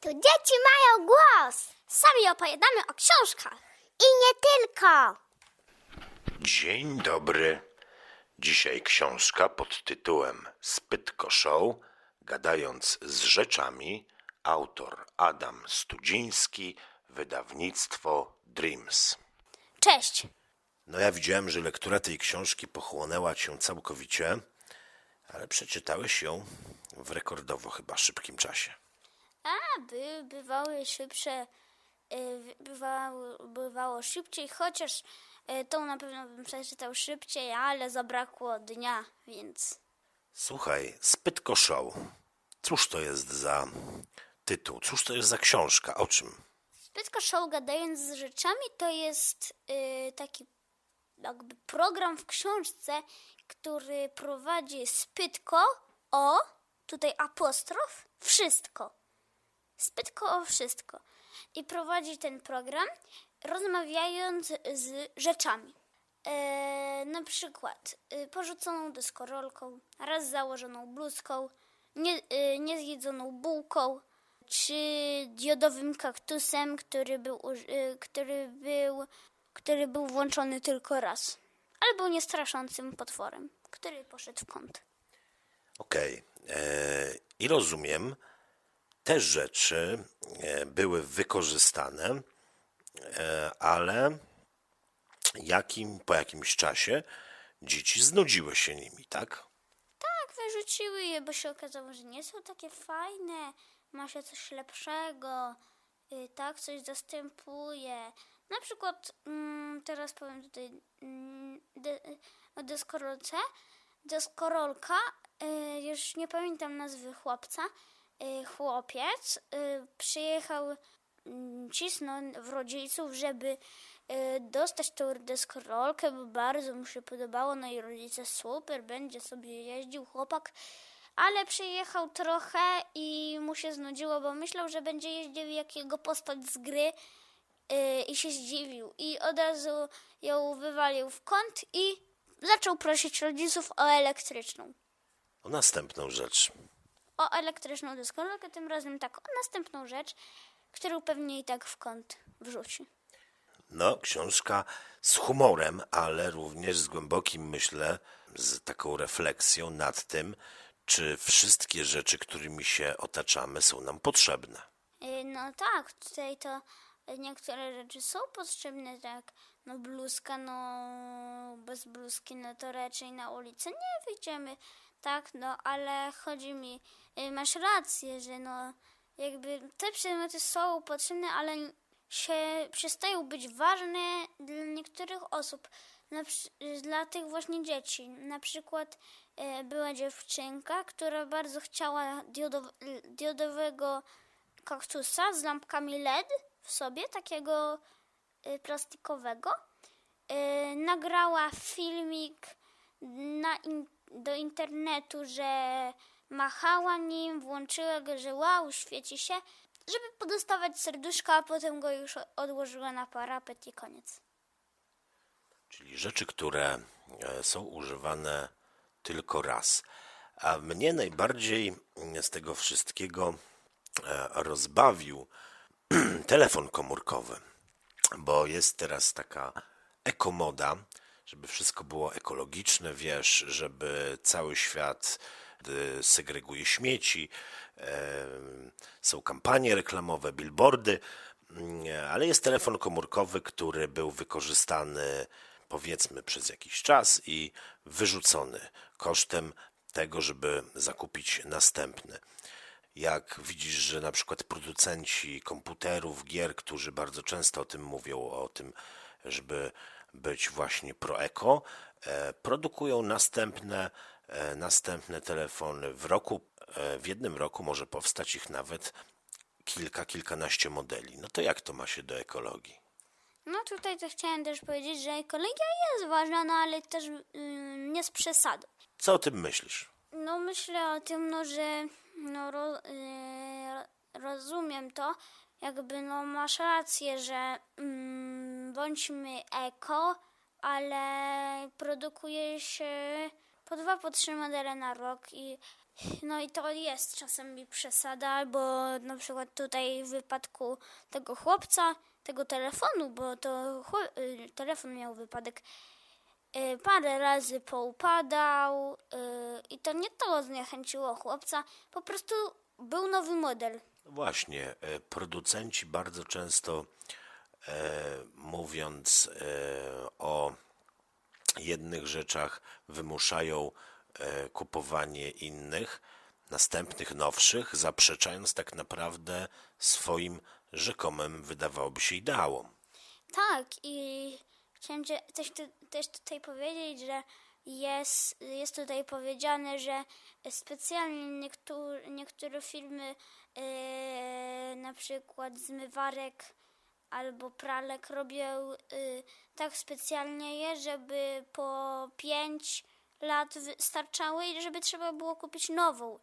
Tu dzieci mają głos. Sami opowiadamy o książkach. I nie tylko. Dzień dobry. Dzisiaj książka pod tytułem Spytko Show, gadając z rzeczami, autor Adam Studziński, wydawnictwo Dreams. Cześć. No ja widziałem, że lektura tej książki pochłonęła cię całkowicie, ale przeczytałeś ją w rekordowo chyba szybkim czasie. By, bywały szybsze, y, bywało, bywało szybciej, chociaż y, tą na pewno bym przeczytał szybciej, ale zabrakło dnia, więc... Słuchaj, Spytko Show. Cóż to jest za tytuł? Cóż to jest za książka? O czym? Spytko Show gadając z rzeczami to jest y, taki jakby program w książce, który prowadzi Spytko o, tutaj apostrof, wszystko. Spytko o wszystko. I prowadzi ten program rozmawiając z rzeczami. E, na przykład y, porzuconą deskorolką, raz założoną bluzką, nie, y, niezjedzoną bułką, czy diodowym kaktusem, który był, y, który był, który był włączony tylko raz. Albo niestraszącym potworem, który poszedł w kąt. Okej. e, I rozumiem, te rzeczy e, były wykorzystane, e, ale jakim, po jakimś czasie dzieci znudziły się nimi, tak? Tak, wyrzuciły je, bo się okazało, że nie są takie fajne. Ma się coś lepszego. Y, tak, coś zastępuje. Na przykład, mm, teraz powiem tutaj mm, o deskorolce. Deskorolka, y, już nie pamiętam nazwy chłopca, chłopiec y, przyjechał mm, cisnąć w rodziców, żeby y, dostać tą deskorolkę, bo bardzo mu się podobało. No i rodzice super, będzie sobie jeździł chłopak. Ale przyjechał trochę i mu się znudziło, bo myślał, że będzie jeździł jak jego postać z gry y, i się zdziwił. I od razu ją wywalił w kąt i zaczął prosić rodziców o elektryczną. O następną rzecz. O elektryczną deskorolkę, tym razem tak, o następną rzecz, którą pewnie i tak w kąt wrzuci. No, książka z humorem, ale również z głębokim, myślę, z taką refleksją nad tym, czy wszystkie rzeczy, którymi się otaczamy, są nam potrzebne. Y, No tak, tutaj to niektóre rzeczy są potrzebne, tak, no bluzka, no bez bluzki, no to raczej na ulicę nie wyjdziemy, tak, no ale chodzi mi, y, masz rację, że no jakby te przedmioty są potrzebne, ale się przestają być ważne dla niektórych osób, na, dla tych właśnie dzieci. Na przykład e, była dziewczynka, która bardzo chciała diodow, diodowego kaktusa z lampkami LED w sobie, takiego y, plastikowego. Y, nagrała filmik na in, do internetu, że machała nim, włączyła go, że wow, świeci się, żeby podostawać serduszka, a potem go już odłożyła na parapet i koniec. Czyli rzeczy, które e, są używane tylko raz. A mnie najbardziej mm, z tego wszystkiego e, rozbawił telefon komórkowy, bo jest teraz taka ekomoda, żeby wszystko było ekologiczne, wiesz, żeby cały świat segreguje śmieci, są kampanie reklamowe, billboardy, mm, ale jest telefon komórkowy, który był wykorzystany powiedzmy przez jakiś czas i wyrzucony kosztem tego, żeby zakupić następny. Jak widzisz, że na przykład producenci komputerów, gier, którzy bardzo często o tym mówią, o tym, żeby być właśnie pro-eko, e, produkują następne, e, następne telefony. W roku, e, w jednym roku może powstać ich nawet kilka, kilkanaście modeli. No to jak to ma się do ekologii? No tutaj to chciałem też powiedzieć, że ekologia jest ważna, no ale też ym, nie z przesadą. Co o tym myślisz? No myślę o tym, no że no, ro, y, rozumiem to, jakby no masz rację, że mm, bądźmy eko, ale produkuje się po dwa, po trzy modele na rok i no i to jest czasami przesada, bo na przykład tutaj w wypadku tego chłopca, tego telefonu, bo to y, telefon miał wypadek, y, parę razy poupadał y, i to nie to zniechęciło chłopca, po prostu był nowy model. Właśnie, e, producenci bardzo często mówiąc e, o jednych rzeczach wymuszają e, kupowanie innych, następnych nowszych, zaprzeczając tak naprawdę swoim rzekomym wydawałoby się ideałom. Tak, i chciałem też, też tutaj powiedzieć, że jest, jest tutaj powiedziane, że specjalnie niektóre, niektóre filmy, e, na przykład zmywarek albo pralek robią e, tak specjalnie je, żeby po 5 lat wystarczały i żeby trzeba było kupić nową,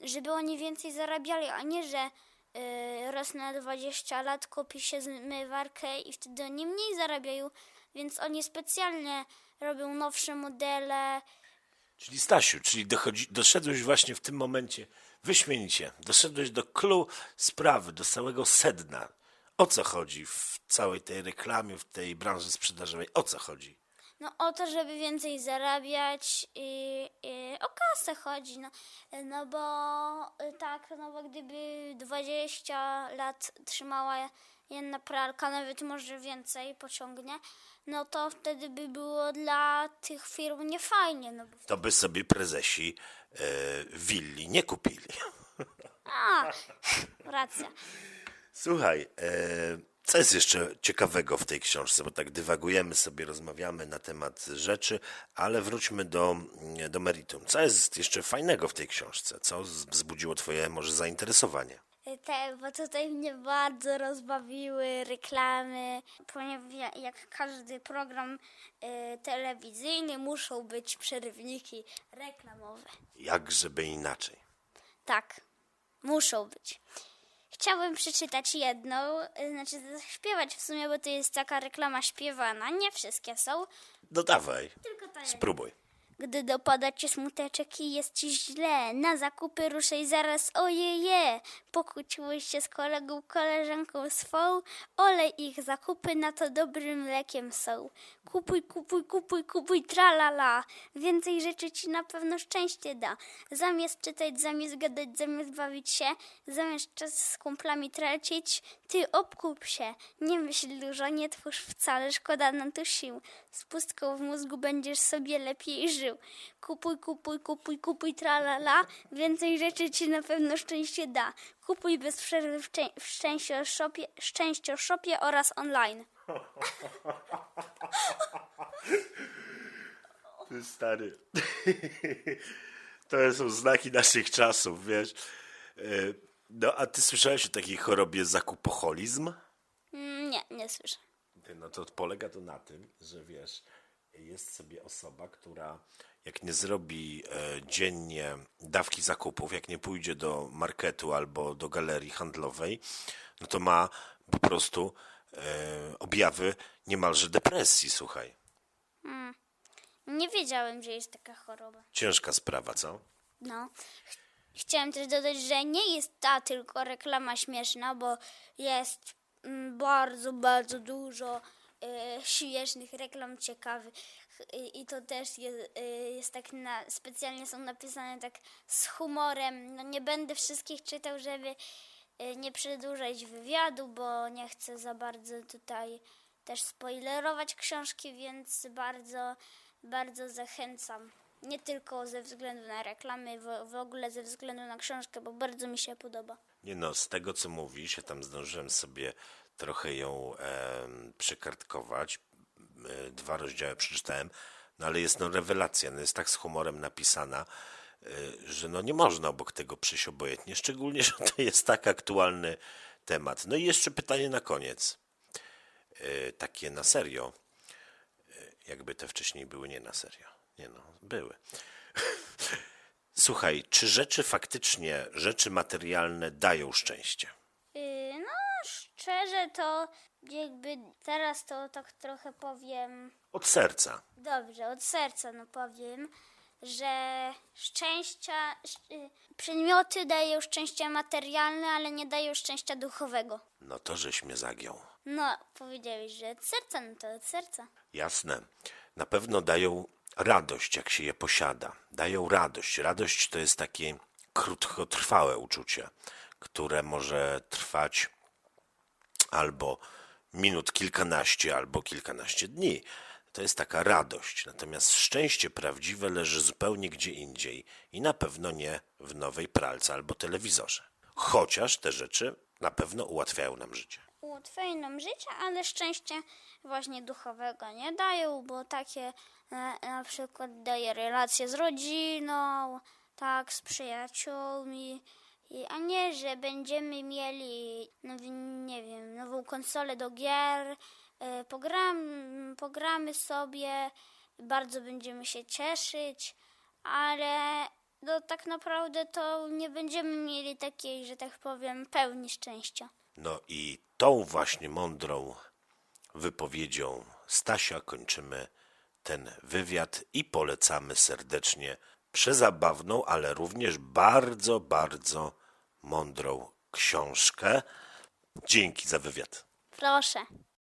żeby oni więcej zarabiali, a nie, że e, raz na 20 lat kupi się zmywarkę i wtedy oni mniej zarabiają, więc oni specjalnie robią nowsze modele. Czyli Stasiu, czyli dochodzi, doszedłeś właśnie w tym momencie wyśmienicie, doszedłeś do clue sprawy, do całego sedna. O co chodzi w całej tej reklamie, w tej branży sprzedażowej? O co chodzi? No o to, żeby więcej zarabiać i, i o kasę chodzi, no, no bo y, tak, no bo gdyby 20 lat trzymała jedna pralka, nawet może więcej pociągnie, no to wtedy by było dla tych firm niefajnie, no bo To by sobie prezesi e, willi nie kupili. a, racja. Słuchaj, e, co jest jeszcze ciekawego w tej książce? Bo tak dywagujemy sobie, rozmawiamy na temat rzeczy, ale wróćmy do, do meritum. Co jest jeszcze fajnego w tej książce? Co wzbudziło Twoje może zainteresowanie? Te, bo tutaj mnie bardzo rozbawiły reklamy, ponieważ ja- jak każdy program y, telewizyjny muszą być przerwniki reklamowe. Jak żeby inaczej? Tak, muszą być. Chciałabym przeczytać jedną, y, znaczy zaśpiewać w sumie, bo to jest taka reklama śpiewana. Nie wszystkie są, No dawaj, tylko ta spróbuj. Gdy dopada ci smuteczek i jest ci źle, na zakupy ruszaj zaraz, ojeje. Pokłóciłeś się z kolegą, koleżanką swą, olej ich zakupy, na to dobrym lekiem są. Kupuj, kupuj, kupuj, kupuj, tralala. Więcej rzeczy ci na pewno szczęście da. Zamiast czytać, zamiast gadać, zamiast bawić się, zamiast czas z kumplami tracić, ty obkup się. Nie myśl dużo, nie twórz wcale, szkoda nam tu sił. Z pustką w mózgu będziesz sobie lepiej żył. Kupuj, kupuj, kupuj, kupuj, tralala. Więcej rzeczy ci na pewno szczęście da. Kupuj bez przerwy w, w szczęścioshopie, szczęścioshopie oraz online. Ty stary. To są znaki naszych czasów, wiesz. E, No, a ty słyszałeś o takiej chorobie zakupoholizm? Mm, Nie, nie słyszę. No to polega to na tym, że wiesz, jest sobie osoba, która jak nie zrobi e, dziennie dawki zakupów, jak nie pójdzie do marketu albo do galerii handlowej, no to ma po prostu e, objawy niemalże depresji, słuchaj. Nie wiedziałem, że jest taka choroba. Ciężka sprawa, co? No. Ch- Chciałem też dodać, że nie jest ta tylko reklama śmieszna, bo jest mm, bardzo, bardzo dużo e, śmiesznych reklam ciekawych. I, I to też jest, e, jest tak na, specjalnie są napisane tak z humorem. No nie będę wszystkich czytał, żeby e, nie przedłużać wywiadu, bo nie chcę za bardzo tutaj też spoilerować książki, więc bardzo, bardzo zachęcam. Nie tylko ze względu na reklamy, w, w ogóle ze względu na książkę, bo bardzo mi się podoba. Nie no, z tego co mówisz, ja tam zdążyłem sobie trochę ją em, przekartkować. E, Dwa rozdziały przeczytałem, no ale jest no rewelacja, no jest tak z humorem napisana, e, że no nie można obok tego przyjść obojętnie, szczególnie, że to jest tak aktualny temat. No i jeszcze pytanie na koniec. E, Takie na serio. E, Jakby te wcześniej były nie na serio. Nie no, były. Słuchaj, czy rzeczy faktycznie, rzeczy materialne dają szczęście? Szczerze to jakby teraz to tak trochę powiem Od serca. dobrze, od serca no powiem, że szczęścia, sz- y, przedmioty dają szczęście materialne, ale nie dają szczęścia duchowego. No to żeś mnie zagiął. No, powiedziałeś, że od serca, no to od serca. Jasne. Na pewno dają radość, jak się je posiada. Dają radość. Radość to jest takie krótkotrwałe uczucie, które może trwać albo minut kilkanaście, albo kilkanaście dni. To jest taka radość. Natomiast szczęście prawdziwe leży zupełnie gdzie indziej i na pewno nie w nowej pralce albo telewizorze. Chociaż te rzeczy na pewno ułatwiają nam życie. ułatwiają nam życie, ale szczęście właśnie duchowego nie dają, bo takie na, na przykład daje relacje z rodziną, tak, z przyjaciółmi, a nie, że będziemy mieli, nowy, nie wiem, nową konsolę do gier, e, pogram, pogramy sobie, bardzo będziemy się cieszyć, ale no, tak naprawdę to nie będziemy mieli takiej, że tak powiem, pełni szczęścia. No i tą właśnie mądrą wypowiedzią Stasia kończymy ten wywiad i polecamy serdecznie przezabawną, ale również bardzo, bardzo mądrą książkę. Dzięki za wywiad. Proszę.